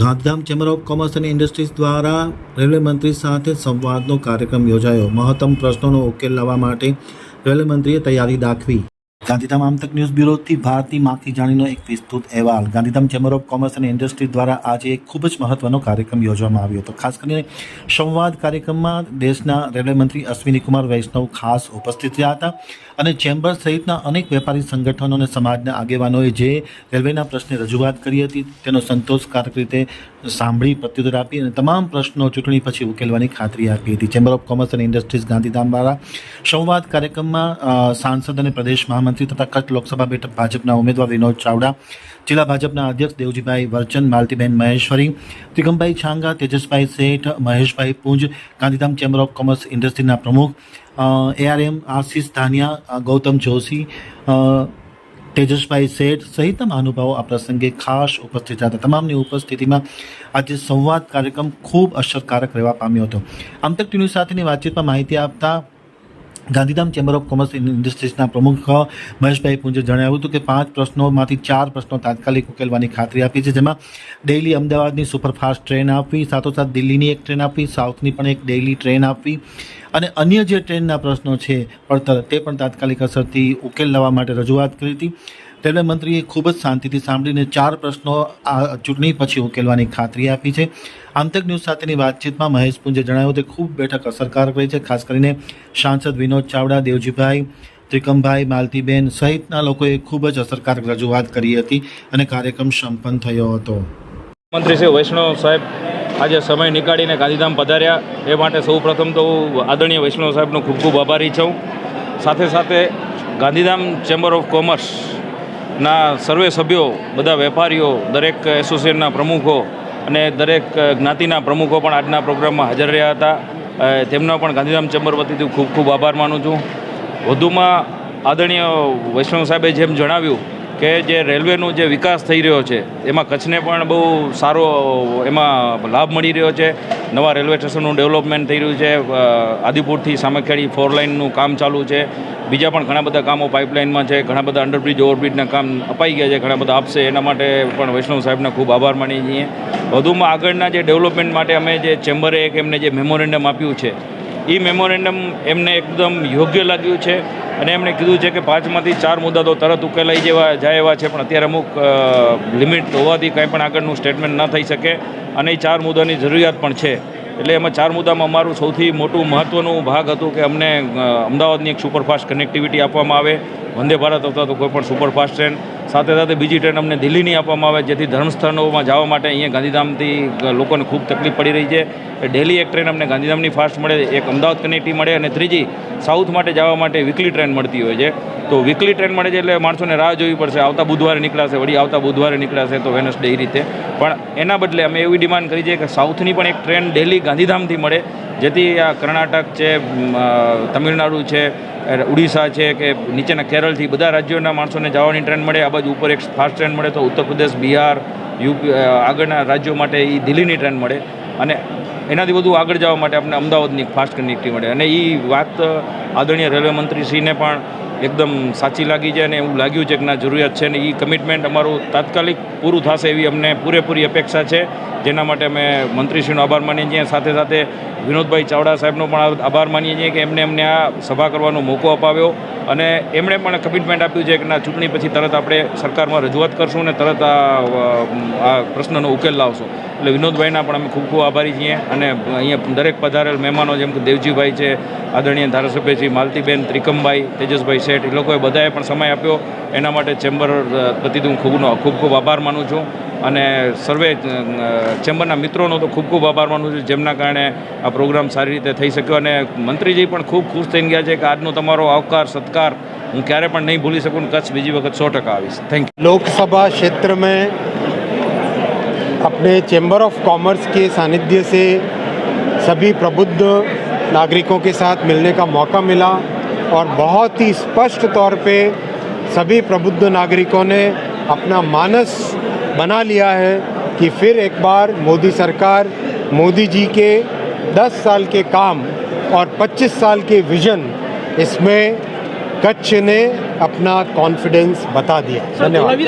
Gandhidham chamber of commerce અને industries દ્વારા railway મંત્રી સાથે સંવાદનો કાર્યક્રમ યોજાયો. મહત્તમ પ્રશ્નોનો ઉકેલ લાવવા માટે રેલવે મંત્રીએ તૈયારી દાખવી. ગાંધીધામ આમતક ન્યૂઝ બ્યુરોથી ભારતી માખી જાણીનો એક વિસ્તૃત અહેવાલ. ગાંધીધામ ચેમ્બર ઓફ કોમર્સ અને ઇન્ડસ્ટ્રી દ્વારા આજે એક ખૂબ જ મહત્વનો કાર્યક્રમ યોજવામાં આવ્યો હતો. ખાસ કરીને સંવાદ કાર્યક્રમમાં દેશના રેલવે મંત્રી અશ્વિની કુમાર વૈષ્ણવ ખાસ ઉપસ્થિત રહ્યા હતા અને ચેમ્બર સહિતના અનેક વેપારી સંગઠનો અને સમાજના આગેવાનોએ જે રેલવેના પ્રશ્ને રજૂઆત કરી હતી તેનો સંતોષકારક રીતે સાંભળી પ્રત્યુત્તર આપી અને તમામ પ્રશ્નો ચૂંટણી પછી ઉકેલવાની ખાતરી આપી હતી. ચેમ્બર ઓફ કોમર્સ અને ઇન્ડસ્ટ્રીઝ ગાંધીધામ દ્વારા સંવાદ કાર્યક્રમમાં સાંસદ અને પ્રદેશ મહામંત્રી તથા કચ્છ લોકસભા બેઠક ભાજપના ઉમેદવાર વિનોદ ચાવડા, જિલ્લા ભાજપના અધ્યક્ષ Devjibhai વર્ચન, Maltiben Maheshwari Trikambhai Changa, Tejasbhai Sheth, Maheshbhai Punj, Gandhidham chamber of commerce ઇન્ડસ્ટ્રીના પ્રમુખ એઆરએમ આશીષ ધાનિયા ગૌતમ જોશી તેજસભાઈ શેઠ સહિતના મહાનુભાવો આ પ્રસંગે ખાસ ઉપસ્થિત હતા. તમામની ઉપસ્થિતિમાં આજે સંવાદ કાર્યક્રમ ખૂબ અસરકારક રહેવા પામ્યો હતો. આમતક ટીવી સાથેની વાતચીતમાં માહિતી આપતા ગાંધીધામ ચેમ્બર ઓફ કોમર્સ ઇન્ડસ્ટ્રીઝના પ્રમુખ મહેશભાઈ પુંજે જણાવ્યું હતું કે પાંચ પ્રશ્નોમાંથી ચાર પ્રશ્નો તાત્કાલિક ઉકેલવાની ખાતરી આપી છે, જેમાં ડેઇલી અમદાવાદની સુપરફાસ્ટ ટ્રેન આપવી, સાથોસાથ દિલ્હીની એક ટ્રેન આપવી, સાઉથની પણ એક ડેઇલી ટ્રેન આપવી, અને અન્ય જે ટ્રેનના પ્રશ્નો છે, પડતર, તે પણ તાત્કાલિક અસરથી ઉકેલ લાવવા માટે રજૂઆત કરી હતી. રેલવે મંત્રીએ ખૂબ જ શાંતિથી સાંભળીને ચાર પ્રશ્નો આ ચૂંટણી પછી ઉકેલવાની ખાતરી આપી છે. આંતક ન્યૂઝ સાથેની વાતચીતમાં મહેશ પુંજે જણાવ્યું કે ખૂબ બેઠક અસરકારક રહી છે, ખાસ કરીને સાંસદ વિનોદ ચાવડા, દેવજીભાઈ ત્રિકમભાઈ, માલતીબેન સહિતના લોકોએ ખૂબ જ અસરકારક રજૂઆત કરી હતી અને કાર્યક્રમ સંપન્ન થયો હતો. મંત્રી શ્રી વૈષ્ણવ સાહેબ આજે સમય નીકાળીને ગાંધીધામ પધાર્યા. એ માટે સૌ પ્રથમ તો હું આદરણીય વૈષ્ણવ સાહેબનો ખૂબ ખૂબ આભારી છું. સાથે સાથે ગાંધીધામ ચેમ્બર ઓફ કોમર્સના સર્વે સભ્યો, બધા વેપારીઓ, દરેક એસોસિએશનના પ્રમુખો અને દરેક જ્ઞાતિના પ્રમુખો પણ આજના પ્રોગ્રામમાં હાજર રહ્યા હતા. તેમનો પણ ગાંધીધામ ચેમ્બર વતીથી ખૂબ ખૂબ આભાર માનું છું. વધુમાં આદરણીય વૈષ્ણવ સાહેબે જેમ જણાવ્યું કે જે રેલવેનો જે વિકાસ થઈ રહ્યો છે, એમાં કચ્છને પણ બહુ સારો એમાં લાભ મળી રહ્યો છે. નવા રેલવે સ્ટેશનનું ડેવલપમેન્ટ થઈ રહ્યું છે. આદિપુરથી સામખેડી ફોર લાઇનનું કામ ચાલુ છે. બીજા પણ ઘણા બધા કામો પાઇપલાઇનમાં છે. ઘણા બધા અંડરબ્રિજ, ઓવરબ્રિજના કામ અપાઈ ગયા છે. ઘણા બધા આપશે. એના માટે પણ વૈષ્ણવ સાહેબના ખૂબ આભાર માની છીએ. વધુમાં આગળના જે ડેવલપમેન્ટ માટે અમે જે ચેમ્બરે એક એમને જે મેમોરેન્ડમ આપ્યું છે એ મેમોરેન્ડમ એમને એકદમ યોગ્ય લાગ્યું છે. અને એમણે કીધું છે કે પાંચમાંથી ચાર મુદ્દા તો તરત ઉકેલાઈ જેવા જાય એવા છે, પણ અત્યારે અમુક લિમિટ હોવાથી કંઈ પણ આગળનું સ્ટેટમેન્ટ ન થઈ શકે. અને એ ચાર મુદ્દાની જરૂરિયાત પણ છે. એટલે એમાં ચાર મુદ્દામાં અમારું સૌથી મોટું મહત્ત્વનું ભાગ હતું કે અમને અમદાવાદની એક સુપરફાસ્ટ કનેક્ટિવિટી આપવામાં આવે. વંદે ભારત અથવા તો કોઈપણ સુપરફાસ્ટ ટ્રેન સાથે સાથે બીજી ટ્રેન અમને દિલ્હીની આપવામાં આવે, જેથી ધર્મસ્થાનોમાં જવા માટે અહીંયા ગાંધીધામથી લોકોને ખૂબ તકલીફ પડી રહી છે. ડેલી એક ટ્રેન અમને ગાંધીધામની ફાસ્ટ મળે, એક અમદાવાદ કનેક્ટિવ મળે અને ત્રીજી સાઉથ માટે જવા માટે વીકલી ટ્રેન મળતી હોય છે. તો વીકલી ટ્રેન મળે છે એટલે માણસોને રાહ જોવી પડશે. આવતા બુધવારે નીકળાશે, વળી આવતા બુધવારે નીકળાશે તો વેનસડે એ રીતે. પણ એના બદલે અમે એવી ડિમાન્ડ કરી છે કે સાઉથની પણ એક ટ્રેન ડેલી ગાંધીધામથી મળે, જેથી આ કર્ણાટક છે તમિલનાડુ છે ઉડીસા છે કે નીચેના કેરળથી બધા રાજ્યોના માણસોને જવાની ટ્રેન મળે. આ બાજુ ઉપર એક ફાસ્ટ ટ્રેન મળે તો ઉત્તર પ્રદેશ, બિહાર, યુપી આગળના રાજ્યો માટે એ દિલ્હીની ટ્રેન મળે. અને એનાથી વધુ આગળ જવા માટે આપણે અમદાવાદની ફાસ્ટ કનેક્ટિવિટી મળે. અને એ વાત આદરણીય રેલવે મંત્રીશ્રીને પણ એકદમ સાચી લાગી છે અને એવું લાગ્યું છે કે ના જરૂરિયાત છે ને એ કમિટમેન્ટ અમારું તાત્કાલિક પૂરું થશે એવી અમને પૂરેપૂરી અપેક્ષા છે. જેના માટે અમે મંત્રીશ્રીનો આભાર માનીએ છીએ. સાથે સાથે વિનોદભાઈ ચાવડા સાહેબનો પણ આભાર માનીએ છીએ કે એમને અમને આ સભા કરવાનો મોકો અપાવ્યો અને એમણે પણ કમિટમેન્ટ આપ્યું છે કે ના ચૂંટણી પછી તરત આપણે સરકારમાં રજૂઆત કરશું અને તરત આ આ પ્રશ્નનો ઉકેલ લાવશું. એટલે વિનોદભાઈના પણ અમે ખૂબ ખૂબ આભારી છીએ અને અહીંયા દરેક પધારેલ મહેમાનો જેમ કે દેવજીભાઈ છે, આદરણીય ધારાસભ્ય છે માલતીબેન ત્રિકમભાઈ, તેજસભાઈ શેઠ એ લોકોએ બધાએ પણ સમય આપ્યો એના માટે ચેમ્બર પ્રતિથી હું ખૂબનો ખૂબ ખૂબ આભાર માનું છું અને સર્વે અ, ચેમ્બરના મિત્રોનો તો ખૂબ ખૂબ આભાર માનું છું જેમના કારણે આ પ્રોગ્રામ સારી રીતે થઈ શક્યો અને મંત્રીજી પણ ખૂબ ખુશ થઈને ગયા છે કે આજનો તમારો આવકાર સત્કાર હું ક્યારે પણ નહીં ભૂલી શકું ને કચ્છ બીજી વખત સો ટકા આવીશ થેન્ક યુ लोकसभा क्षेत्र में अपने चैम्बर ऑफ कॉमर्स के सानिध्य से सभी प्रबुद्ध नागरिकों के साथ मिलने का मौका मिला और बहुत ही स्पष्ट तौर पे सभी प्रबुद्ध नागरिकों ने अपना मानस बना लिया है कि फिर एक बार मोदी सरकार मोदी जी के 10 साल के काम और 25 साल के विजन इसमें कच्छ ने अपना कॉन्फिडेंस बता दिया धन्यवाद